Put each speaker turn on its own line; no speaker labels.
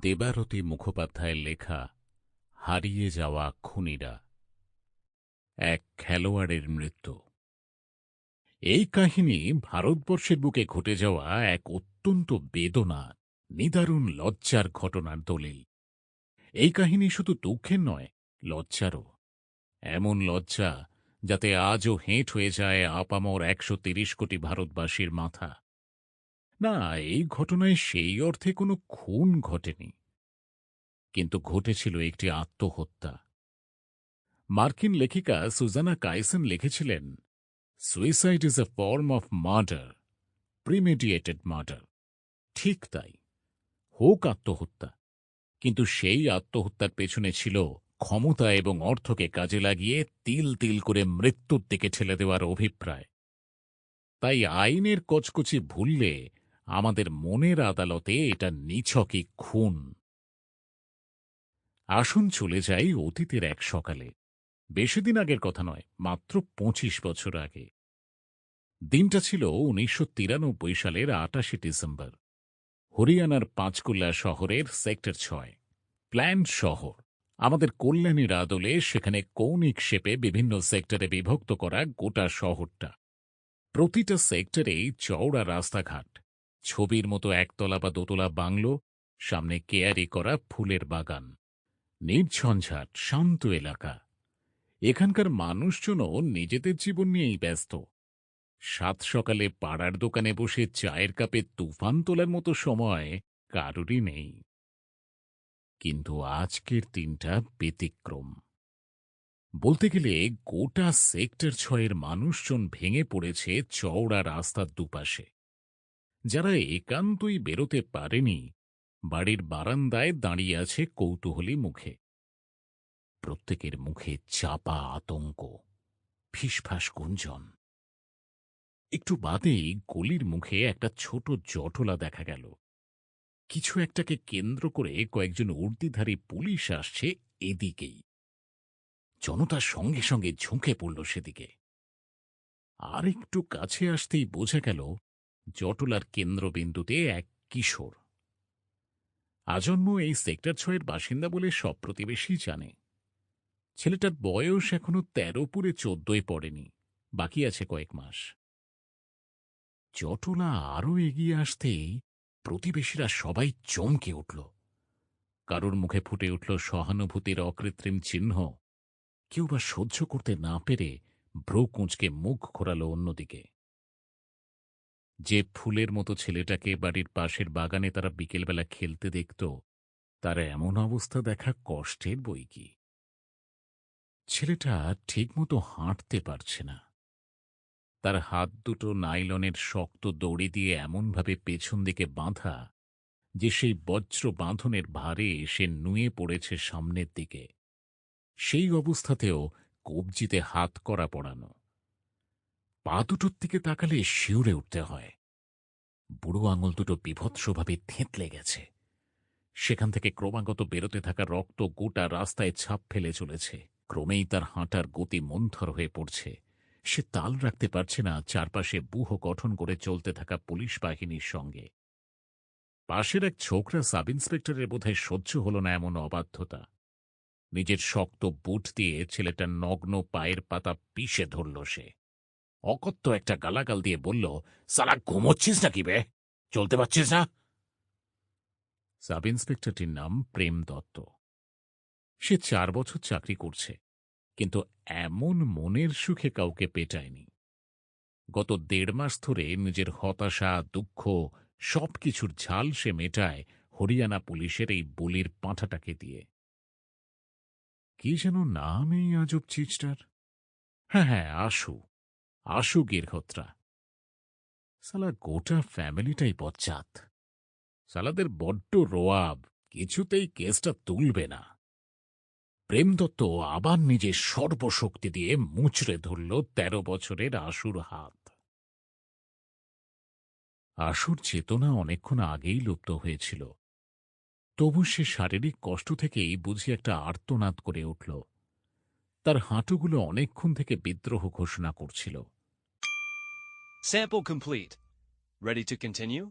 দেবারতী মুখোপাধ্যায়ের লেখা হারিয়ে যাওয়া খুনিরা। এক খেলোয়াড়ের মৃত্যু। এই কাহিনী ভারতবর্ষের বুকে ঘটে যাওয়া এক অত্যন্ত বেদনা, নিদারুণ লজ্জার ঘটনার দলিল। এই কাহিনী শুধু দুঃখের নয়, লজ্জারও। এমন লজ্জা যাতে আজও হেঁট হয়ে যায় আপামর একশো তিরিশ কোটি ভারতবাসীর মাথা। না, এই ঘটনায় সেই অর্থে কোনো খুন ঘটেনি। কিন্তু ঘটেছিল একটি আত্মহত্যা। মার্কিন লেখিকা সুজানা কাইসন লিখেছিলেন suicide is a form of murder premeditated murder ঠিক তাই। হোক আত্মহত্যা, কিন্তু সেই আত্মহত্যার পেছনে ছিল ক্ষমতা এবং অর্থকে কাজে লাগিয়ে তিল তিল করে মৃত্যুর দিকে ঠেলে দেওয়ার অভিপ্রায়। তাই আইনের কচকচি ভুললে আমাদের মনের আদালতে এটা নিছকই খুন। আসুন চলে যাই অতীতের এক সকালে। বেশি দিন আগের কথা নয়, মাত্র পঁচিশ বছর আগে। দিনটা ছিল উনিশশো তিরানব্বই সালের আটাশে ডিসেম্বর। হরিয়ানার পাঁচকুল্লা শহরের সেক্টর ছয়, প্ল্যান্ট শহর। আমাদের কল্যাণীর আদলে সেখানে কৌণিক শেপে বিভিন্ন সেক্টরে বিভক্ত করা গোটা শহরটা। প্রতিটা সেক্টরেই চওড়া রাস্তাঘাট। ছবির মতো একতলা বা দোতলা বাংলো, সামনে কেয়ারি করা ফুলের বাগান। নির্ঝঞ্ঝাট, শান্ত এলাকা। এখানকার মানুষজনও নিজেদের জীবন নিয়েই ব্যস্ত। সাত সকালে পাড়ার দোকানে বসে চায়ের কাপে তুফান তোলার মতো সময় কারোরই নেই। কিন্তু আজকের দিনটা ব্যতিক্রম। বলতে গেলে গোটা সেক্টর ছয়ের মানুষজন ভেঙে পড়েছে চওড়া রাস্তার দুপাশে। যারা একান্তই বেরোতে পারেনি, বাড়ির বারান্দায় দাঁড়িয়ে আছে কৌতূহলী মুখে। প্রত্যেকের মুখে চাপা আতঙ্ক, ফিসফাস গুঞ্জন। একটু বাদেই গলির মুখে একটা ছোট জটলা দেখা গেল। কিছু একটাকে কেন্দ্র করে কয়েকজন উর্দিধারী পুলিশ আসছে এদিকেই। জনতার সঙ্গে সঙ্গে ঝুঁকে পড়ল সেদিকে। আর একটু কাছে আসতেই বোঝা গেল জটলার কেন্দ্রবিন্দুতে এক কিশোর। আজন্ম এই সেক্টর ছয়ের বাসিন্দা বলে সব প্রতিবেশী জানে। ছেলেটার বয়স এখনও তেরো পুরে চোদ্দই পড়েনি, বাকি আছে কয়েক মাস। জটলা আরও এগিয়ে আসতেই প্রতিবেশীরা সবাই চমকে উঠল। কারোর মুখে ফুটে উঠল সহানুভূতির অকৃত্রিম চিহ্ন। কেউ বা সহ্য করতে না পেরে ভ্রু কুঁচকে মুখ ঘোরাল অন্যদিকে। যে ফুলের মতো ছেলেটাকে বাড়ির পাশের বাগানে তারা বিকেলবেলা খেলতে দেখত, তার এমন অবস্থা দেখা কষ্টের বই কি। ছেলেটা ঠিকমতো হাঁটতে পারছে না। তার হাত দুটো নাইলনের শক্ত দড়ি দিয়ে এমনভাবে পেছন দিকে বাঁধা যে সেই বজ্র বাঁধনের ভারে সে নুয়ে পড়েছে সামনের দিকে। সেই অবস্থাতেও কবজিতে হাত করা পড়ানো। পা দুটোর দিকে তাকালে শিউরে উঠতে হয়। বুড়ো আঙুল দুটো বিভৎসভাবে থেঁতলে গেছে। সেখান থেকে ক্রমাগত বেরোতে থাকা রক্ত গোটা রাস্তায় ছাপ ফেলে চলেছে। ক্রমেই তার হাঁটার গতি মন্থর হয়ে পড়ছে। সে তাল রাখতে পারছে না, চারপাশে বুহ গঠন করে চলতে থাকা পুলিশ বাহিনীর সঙ্গে। পাশের এক ছোকরা সাব ইন্সপেক্টরের বোধহয় সহ্য হল না এমন অবাধ্যতা। নিজের শক্ত বুট দিয়ে ছেলেটার নগ্ন পায়ের পাতা পিষে ধরল সে। অকত্য একটা গালাগাল দিয়ে বলল, সালা ঘুমোচ্ছিস নাকি বে? চলতে পারছিস না? সাব ইন্সপেক্টরটির নাম প্রেম দত্ত। সে চার বছর চাকরি করছে, কিন্তু এমন মনের সুখে কাউকে পেটায়নি। গত দেড় মাস ধরে নিজের হতাশা, দুঃখ, সবকিছুর ঝাল সে মেটায় হরিয়ানা পুলিশের এই বলির পাঁঠাটাকে দিয়ে। কি যেন নাম এই আজব চিজটার? হ্যাঁ হ্যাঁ আশু আশু গিরহত্রা সালা গোটা ফ্যামিলিটাই বচ্চাত সালাদের বড্ড রোয়াব, কিছুতেই কেসটা তুলবে না। প্রেমদত্ত আবার নিজের সর্বশক্তি দিয়ে মুচড়ে ধরল তেরো বছরের আশুর হাত। আশুর চেতনা অনেকক্ষণ আগেই লুপ্ত হয়েছিল। তবু সে শারীরিক কষ্ট থেকেই বুঝি একটা আর্তনাদ করে উঠল। তার হাঁটুগুলো অনেকক্ষণ থেকে বিদ্রোহ ঘোষণা করছিল।
Sample complete ready to continue